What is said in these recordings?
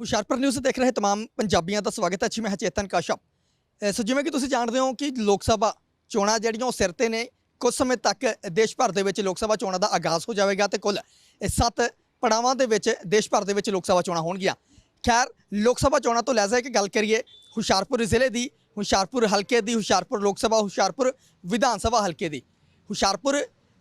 Hoshiarpur news ਦੇਖ ਰਹੇ तमाम ਪੰਜਾਬੀਆਂ ਦਾ ਸਵਾਗਤ ਹੈ ਜੀ ਮੈਂ ਹਾਂ ਚੇਤਨ ਕਾਸ਼ਪ ਅਹ ਸੋ ਜਿਵੇਂ ਕਿ ਤੁਸੀਂ ਜਾਣਦੇ ਹੋ ਕਿ ਲੋਕ ਸਭਾ ਚੋਣਾਂ ਜਿਹੜੀਆਂ ਉਹ ਸਿਰ ਤੇ ਨੇ ਕੁਝ ਸਮੇਂ ਤੱਕ ਦੇਸ਼ ਭਰ ਦੇ ਵਿੱਚ ਲੋਕ ਸਭਾ ਚੋਣਾਂ ਦਾ ਆਗਾਜ਼ ਹੋ ਜਾਵੇਗਾ ਤੇ ਕੁੱਲ ਇਹ ਸੱਤ ਪੜਾਵਾਂ ਦੇ ਵਿੱਚ ਦੇਸ਼ ਭਰ ਦੇ ਵਿੱਚ ਲੋਕ ਸਭਾ ਚੋਣਾਂ ਹੋਣਗੀਆਂ ਖੈਰ ਲੋਕ ਸਭਾ ਚੋਣਾਂ ਤੋਂ ਲੈ ਜਾ ਕੇ ਗੱਲ ਕਰੀਏ ਹੁਸ਼ਿਆਰਪੁਰ ਜ਼ਿਲ੍ਹੇ ਦੀ ਹੁਸ਼ਿਆਰਪੁਰ ਹਲਕੇ ਦੀ ਹੁਸ਼ਿਆਰਪੁਰ ਲੋਕ ਸਭਾ ਹੁਸ਼ਿਆਰਪੁਰ ਵਿਧਾਨ ਸਭਾ ਹਲਕੇ ਦੀ ਹੁਸ਼ਿਆਰਪੁਰ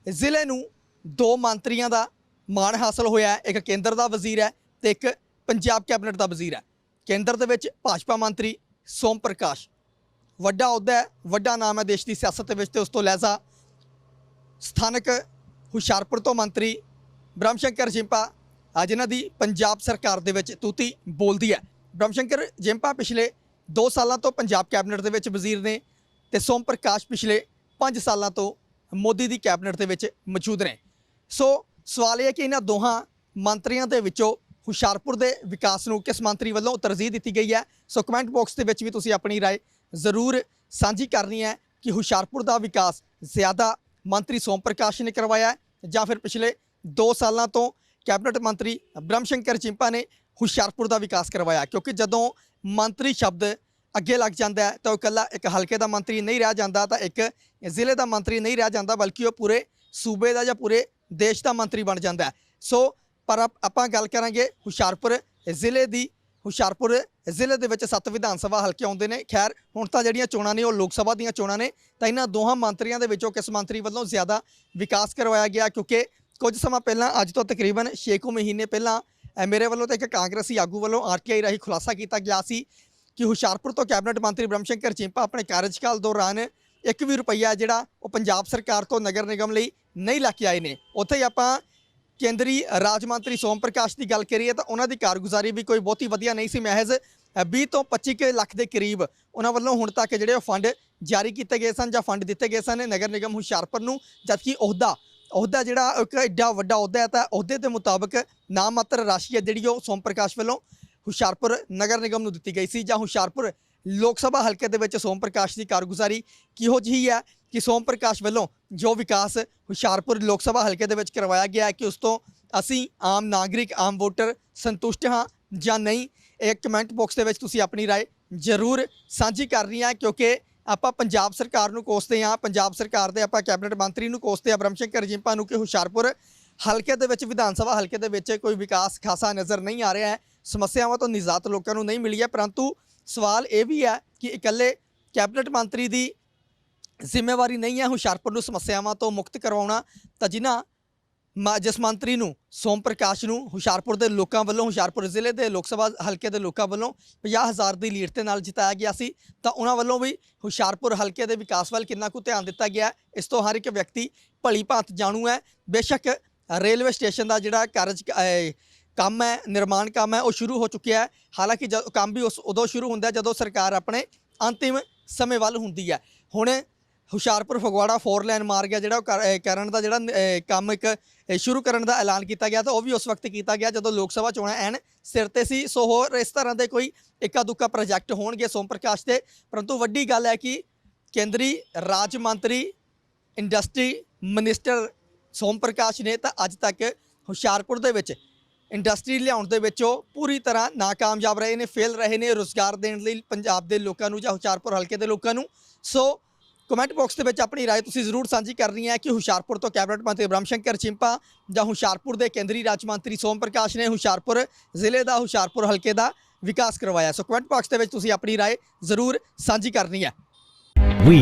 ਜ਼ਿਲ੍ਹੇ ਨੂੰ ਦੋ ਮੰਤਰੀਆਂ ਦਾ ਮਾਣ ਹਾਸਲ ਹੋਇਆ ਹੈ ਇੱਕ ਕੇਂਦਰ ਦਾ ਵਜ਼ੀਰ ਹੈ ਤੇ ਇੱਕ ਪੰਜਾਬ ਕੈਬਨਿਟ ਦਾ ਵਜ਼ੀਰ ਹੈ। ਕੇਂਦਰ ਦੇ ਵਿੱਚ ਭਾਜਪਾ ਮੰਤਰੀ ਸੋਮ ਪ੍ਰਕਾਸ਼। ਵੱਡਾ ਅਹੁਦਾ ਹੈ, ਵੱਡਾ ਨਾਮ ਹੈ ਦੇਸ਼ ਦੀ ਸਿਆਸਤ ਦੇ ਵਿੱਚ ਤੇ ਉਸ ਤੋਂ ਲਹਿਜ਼ਾ ਸਥਾਨਕ ਹੁਸ਼ਿਆਰਪੁਰ ਤੋਂ ਮੰਤਰੀ ਬ੍ਰਹਮਸ਼ੰਕਰ ਜਿੰਪਾ ਆ ਜਿਨ੍ਹਾਂ ਦੀ ਪੰਜਾਬ ਸਰਕਾਰ ਦੇ ਵਿੱਚ ਤੂਤੀ ਬੋਲਦੀ ਹੈ। ਬ੍ਰਹਮਸ਼ੰਕਰ ਜਿੰਪਾ ਪਿਛਲੇ 2 ਸਾਲਾਂ ਤੋਂ ਪੰਜਾਬ ਕੈਬਨਿਟ ਦੇ ਵਿੱਚ ਵਜ਼ੀਰ ਨੇ ਤੇ ਸੋਮ ਪ੍ਰਕਾਸ਼ ਪਿਛਲੇ 5 ਸਾਲਾਂ ਤੋਂ ਮੋਦੀ ਦੀ ਕੈਬਨਿਟ ਦੇ ਵਿੱਚ ਮੌਜੂਦ ਨੇ। ਸੋ ਸਵਾਲ ਇਹ ਹੈ ਕਿ ਇਹਨਾਂ ਦੋਹਾਂ ਮੰਤਰੀਆਂ ਦੇ ਵਿੱਚੋਂ ਹੁਸ਼ਿਆਰਪੁਰ ਦੇ ਵਿਕਾਸ ਨੂੰ ਕਿਸ ਮੰਤਰੀ ਵੱਲੋਂ ਤਰਜੀਹ ਦਿੱਤੀ ਗਈ ਹੈ ਸੋ ਕਮੈਂਟ ਬਾਕਸ ਦੇ ਵਿੱਚ ਵੀ ਤੁਸੀਂ ਆਪਣੀ رائے ਜ਼ਰੂਰ ਸਾਂਝੀ ਕਰਨੀ ਹੈ ਕਿ ਹੁਸ਼ਿਆਰਪੁਰ ਦਾ ਵਿਕਾਸ ਜ਼ਿਆਦਾ ਮੰਤਰੀ ਸੋਮ ਪ੍ਰਕਾਸ਼ ਨੇ ਕਰਵਾਇਆ ਹੈ ਜਾਂ ਫਿਰ ਪਿਛਲੇ 2 ਸਾਲਾਂ ਤੋਂ ਕੈਬਨਿਟ ਮੰਤਰੀ ਬ੍ਰਹਮ ਸ਼ੰਕਰ ਚਿੰਪਾ ਨੇ ਹੁਸ਼ਿਆਰਪੁਰ ਦਾ ਵਿਕਾਸ ਕਰਵਾਇਆ ਕਿਉਂਕਿ ਜਦੋਂ ਮੰਤਰੀ ਸ਼ਬਦ ਅੱਗੇ ਲੱਗ ਜਾਂਦਾ ਹੈ ਤਾਂ ਉਹ ਇਕੱਲਾ ਇੱਕ ਹਲਕੇ ਦਾ ਮੰਤਰੀ ਨਹੀਂ ਰਹਿ ਜਾਂਦਾ ਤਾਂ ਇੱਕ ਜ਼ਿਲ੍ਹੇ ਦਾ ਮੰਤਰੀ ਨਹੀਂ ਰਹਿ ਜਾਂਦਾ ਬਲਕਿ ਉਹ ਪੂਰੇ ਸੂਬੇ ਦਾ ਜਾਂ ਪੂਰੇ ਦੇਸ਼ ਦਾ ਮੰਤਰੀ ਬਣ ਜਾਂਦਾ ਹੈ ਸੋ ਪਰ ਆਪ- ਆਪਾਂ ਗੱਲ ਕਰਾਂਗੇ ਹੁਸ਼ਿਆਰਪੁਰ ਜ਼ਿਲ੍ਹੇ ਦੀ। ਹੁਸ਼ਿਆਰਪੁਰ ਜ਼ਿਲ੍ਹੇ ਦੇ ਵਿੱਚ ਸੱਤ ਵਿਧਾਨ ਸਭਾ ਹਲਕੇ ਆਉਂਦੇ ਨੇ। ਖੈਰ ਹੁਣ ਤਾਂ ਜਿਹੜੀਆਂ ਚੋਣਾਂ ਨੇ ਉਹ ਲੋਕ ਸਭਾ ਦੀਆਂ ਚੋਣਾਂ ਨੇ ਤਾਂ ਇਹਨਾਂ ਦੋਹਾਂ ਮੰਤਰੀਆਂ ਦੇ ਵਿੱਚੋਂ ਕਿਸ ਮੰਤਰੀ ਵੱਲੋਂ ਜ਼ਿਆਦਾ ਵਿਕਾਸ ਕਰਵਾਇਆ ਗਿਆ? ਕਿਉਂਕਿ ਕੁਝ ਸਮਾਂ ਪਹਿਲਾਂ ਅੱਜ ਤੋਂ ਤਕਰੀਬਨ 6 ਕੁ ਮਹੀਨੇ ਪਹਿਲਾਂ ਅ, ਮੇਰੇ ਵੱਲੋਂ ਤੇ ਇੱਕ ਕਾਂਗਰਸੀ ਆਗੂ ਵੱਲੋਂ ਆਰਟੀਆਈ ਰਾਹੀਂ ਖੁਲਾਸਾ ਕੀਤਾ ਗਿਆ ਸੀ ਕਿ ਹੁਸ਼ਿਆਰਪੁਰ ਤੋਂ ਕੈਬਨਿਟ ਮੰਤਰੀ ਬ੍ਰਹਮਸ਼ੰਕਰ ਚਿੰਪਾ ਆਪਣੇ ਕਾਰਜਕਾਲ ਦੌਰਾਨ ਇੱਕ ਵੀ ਰੁਪਈਆ ਜਿਹੜਾ ਉਹ ਪੰਜਾਬ ਸਰਕਾਰ ਤੋਂ ਨਗਰ ਨਿਗਮ ਲਈ ਨਹੀਂ ਲੈ ਕੇ ਆਏ ਨੇ। ਉੱਥੇ ਹੀ ਆਪਾਂ ਕੇਂਦਰੀ ਰਾਜ ਮੰਤਰੀ ਸੋਮ ਪ੍ਰਕਾਸ਼ ਦੀ ਗੱਲ ਕਰੀਏ ਤਾਂ ਉਹਨਾਂ ਦੀ ਕਾਰਗੁਜ਼ਾਰੀ ਵੀ ਕੋਈ ਬਹੁਤੀ ਵਧੀਆ ਨਹੀਂ ਸੀ। ਮਹਿਜ਼ ਅ, 20 ਤੋਂ 25 ਕੁ ਲੱਖ ਦੇ ਕਰੀਬ ਉਹਨਾਂ ਵੱਲੋਂ ਹੁਣ ਤੱਕ ਜਿਹੜੇ ਉਹ ਫੰਡ ਜਾਰੀ ਕੀਤੇ ਗਏ ਸਨ ਜਾਂ ਫੰਡ ਦਿੱਤੇ ਗਏ ਸਨ ਨਗਰ ਨਿਗਮ ਹੁਸ਼ਿਆਰਪੁਰ ਨੂੰ ਜਦਕਿ ਅਹੁਦਾ ਅਹੁਦਾ ਜਿਹੜਾ ਇੱਕ ਐਡਾ ਵੱਡਾ ਅਹੁਦਾ ਹੈ ਤਾਂ ਅਹੁਦੇ ਦੇ ਮੁਤਾਬਕ ਨਾਮ ਮਾਤਰ ਰਾਸ਼ੀ ਹੈ ਜਿਹੜੀ ਉਹ ਸੋਮ ਪ੍ਰਕਾਸ਼ ਵੱਲੋਂ ਹੁਸ਼ਿਆਰਪੁਰ ਨਗਰ ਨਿਗਮ ਨੂੰ ਦਿੱਤੀ ਗਈ ਸੀ ਜਾਂ ਹੁਸ਼ਿਆਰਪੁਰ ਲੋਕ ਸਭਾ ਹਲਕੇ ਦੇ ਵਿੱਚ ਸੋਮ ਪ੍ਰਕਾਸ਼ ਦੀ ਕਾਰਗੁਜ਼ਾਰੀ ਕਿਹੋ ਜਿਹੀ ਹੈ ਕਿ ਸੋਮ ਪ੍ਰਕਾਸ਼ ਵੱਲੋਂ ਜੋ ਵਿਕਾਸ ਹੁਸ਼ਿਆਰਪੁਰ ਲੋਕ ਸਭਾ ਹਲਕੇ ਦੇ ਵਿੱਚ ਕਰਵਾਇਆ ਗਿਆ ਹੈ ਕਿ ਉਸ ਤੋਂ ਅਸੀਂ ਆਮ ਨਾਗਰਿਕ ਆਮ ਵੋਟਰ ਸੰਤੁਸ਼ਟ ਹਾਂ ਜਾਂ ਨਹੀਂ ਇਹ ਕਮੈਂਟ ਬਾਕਸ ਦੇ ਵਿੱਚ ਤੁਸੀਂ ਆਪਣੀ رائے ਜ਼ਰੂਰ ਸਾਂਝੀ ਕਰਨੀ ਹੈ ਕਿਉਂਕਿ ਆਪਾਂ ਪੰਜਾਬ ਸਰਕਾਰ ਨੂੰ ਕੋਸਦੇ ਹਾਂ ਪੰਜਾਬ ਸਰਕਾਰ ਦੇ ਆਪਾਂ ਕੈਬਨਿਟ ਮੰਤਰੀ ਨੂੰ ਕੋਸਦੇ ਆ ਬ੍ਰਹਮ ਸ਼ੰਕਰ ਜਿੰਪਾ ਨੂੰ ਕਿ ਹੁਸ਼ਿਆਰਪੁਰ ਹਲਕੇ ਦੇ ਵਿੱਚ ਵਿਧਾਨ ਸਭਾ ਹਲਕੇ ਦੇ ਵਿੱਚ ਕੋਈ ਵਿਕਾਸ ਖਾਸਾ ਨਜ਼ਰ ਨਹੀਂ ਆ ਰਿਹਾ ਹੈ ਸਮੱਸਿਆਵਾਂ ਤੋਂ ਨਿਜਾਤ ਲੋਕਾਂ ਨੂੰ ਨਹੀਂ ਮਿਲੀ ਹੈ ਪਰੰਤੂ ਸਵਾਲ ਇਹ ਵੀ ਹੈ ਕਿ ਇਕੱਲੇ ਕੈਬਨਿਟ ਮੰਤਰੀ ਦੀ ਜ਼ਿੰਮੇਵਾਰੀ ਨਹੀਂ ਹੈ ਹੁਸ਼ਿਆਰਪੁਰ ਨੂੰ ਸਮੱਸਿਆਵਾਂ ਤੋਂ ਮੁਕਤ ਕਰਵਾਉਣਾ, ਤਾਂ ਜਿਨ੍ਹਾਂ ਮ- ਜਿਸ ਮੰਤਰੀ ਨੂੰ, ਸੋਮ ਪ੍ਰਕਾਸ਼ ਨੂੰ ਹੁਸ਼ਿਆਰਪੁਰ ਦੇ ਲੋਕਾਂ ਵੱਲੋਂ, ਹੁਸ਼ਿਆਰਪੁਰ ਜ਼ਿਲ੍ਹੇ ਦੇ ਲੋਕ ਸਭਾ, ਹਲਕੇ ਦੇ ਲੋਕਾਂ ਵੱਲੋਂ 50000 ਦੀ ਲੀਡ ਦੇ ਨਾਲ ਜਿਤਾਇਆ ਗਿਆ ਸੀ, ਤਾਂ ਉਹਨਾਂ ਵੱਲੋਂ ਵੀ ਹੁਸ਼ਿਆਰਪੁਰ ਹਲਕੇ ਦੇ ਵਿਕਾਸ ਵੱਲ ਕਿੰਨਾ ਕੁ ਧਿਆਨ ਦਿੱਤਾ ਗਿਆ ਇਸ ਤੋਂ ਹਰ ਇੱਕ ਵਿਅਕਤੀ ਭਲੀ ਭਾਂਤ ਜਾਣੂ ਹੈ। ਬੇਸ਼ੱਕ ਰੇਲਵੇ ਸਟੇਸ਼ਨ ਦਾ ਜਿਹੜਾ ਕਾਰਜ ਕੰਮ ਹੈ, ਨਿਰਮਾਣ ਕੰਮ ਹੈ, ਉਹ ਸ਼ੁਰੂ ਹੋ ਚੁੱਕਿਆ ਹੈ। ਹਾਲਾਂਕਿ ਜਦ, ਕੰਮ ਵੀ ਉਸ, ਉਦੋਂ ਸ਼ੁਰੂ ਹੁੰਦਾ ਜਦੋਂ ਸਰਕਾਰ ਆਪਣੇ ਅੰਤਿਮ ਸਮੇਂ ਵੱਲ ਹੁੰਦੀ ਹੈ। ਹੁਣ ਹੁਸ਼ਿਆਰਪੁਰ ਫਗਵਾੜਾ ਫੋਰ ਲਾਈਨ ਮਾਰਗ ਹੈ ਜਿਹੜਾ ਉਹ ਕਰ- ਕਰਨ ਦਾ ਜਿਹੜਾ ਕੰਮ ਇੱਕ ਸ਼ੁਰੂ ਕਰਨ ਦਾ ਐਲਾਨ ਕੀਤਾ ਗਿਆ ਤਾਂ ਉਹ ਵੀ ਉਸ ਵਕਤ ਕੀਤਾ ਗਿਆ ਜਦੋਂ ਲੋਕ ਸਭਾ ਚੋਣਾਂ ਐਨ ਸਿਰ ਤੇ ਸੀ। ਸੋ ਹੋਰ ਇਸ ਤਰ੍ਹਾਂ ਦੇ ਕੋਈ ਇੱਕਾ ਦੁੱਕਾ ਪ੍ਰੋਜੈਕਟ ਹੋਣਗੇ ਸੋਮ ਪ੍ਰਕਾਸ਼ ਦੇ। ਪਰੰਤੂ ਵੱਡੀ ਗੱਲ ਹੈ ਕਿ ਕੇਂਦਰੀ ਰਾਜ ਮੰਤਰੀ ਇੰਡਸਟਰੀ ਮਿਨਿਸਟਰ ਸੋਮ ਪ੍ਰਕਾਸ਼ ਨੇ ਤਾਂ ਅੱਜ ਤੱਕ ਹੁਸ਼ਿਆਰਪੁਰ ਦੇ ਵਿੱਚ ਇੰਡਸਟਰੀ ਲਿਆਉਣ ਦੇ ਵਿੱਚ ਉਹ ਪੂਰੀ ਤਰ੍ਹਾਂ ਨਾਕਾਮਯਾਬ ਰਹੇ ਨੇ, ਫੇਲ ਰਹੇ ਨੇ ਰੋਜ਼ਗਾਰ ਦੇਣ ਲਈ ਪੰਜਾਬ ਦੇ ਲੋਕਾਂ ਨੂੰ ਜਾਂ ਹੁਸ਼ਿਆਰਪੁਰ ਹਲਕੇ ਦੇ ਲੋਕਾਂ ਨੂੰ। ਸੋ ਕਮੈਂਟ ਬਾਕਸ ਦੇ ਵਿੱਚ ਆਪਣੀ رائے ਤੁਸੀਂ ਜ਼ਰੂਰ ਸਾਂਝੀ ਕਰਨੀ ਹੈ ਕਿ ਹੁਸ਼ਿਆਰਪੁਰ ਤੋਂ ਕੈਬਨਿਟ ਮੰਤਰੀ ਬ੍ਰਹਮ ਸ਼ੰਕਰ ਚਿੰਪਾ ਜਾਂ ਹੁਸ਼ਿਆਰਪੁਰ ਦੇ ਕੇਂਦਰੀ ਰਾਜ ਮੰਤਰੀ ਸੋਮ ਪ੍ਰਕਾਸ਼ ਨੇ ਹੁਸ਼ਿਆਰਪੁਰ ਜ਼ਿਲ੍ਹੇ ਦਾ ਹੁਸ਼ਿਆਰਪੁਰ ਹਲਕੇ ਦਾ ਵਿਕਾਸ ਕਰਵਾਇਆ ਸੋ ਕਮੈਂਟ ਬਾਕਸ ਦੇ ਵਿੱਚ ਤੁਸੀਂ ਆਪਣੀ رائے ਜ਼ਰੂਰ ਸਾਂਝੀ ਕਰਨੀ ਹੈ We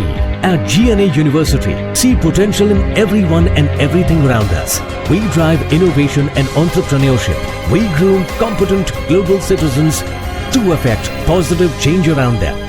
at GNA University see potential in everyone and everything around us. We drive innovation and entrepreneurship. We groom competent global citizens to affect positive change around them.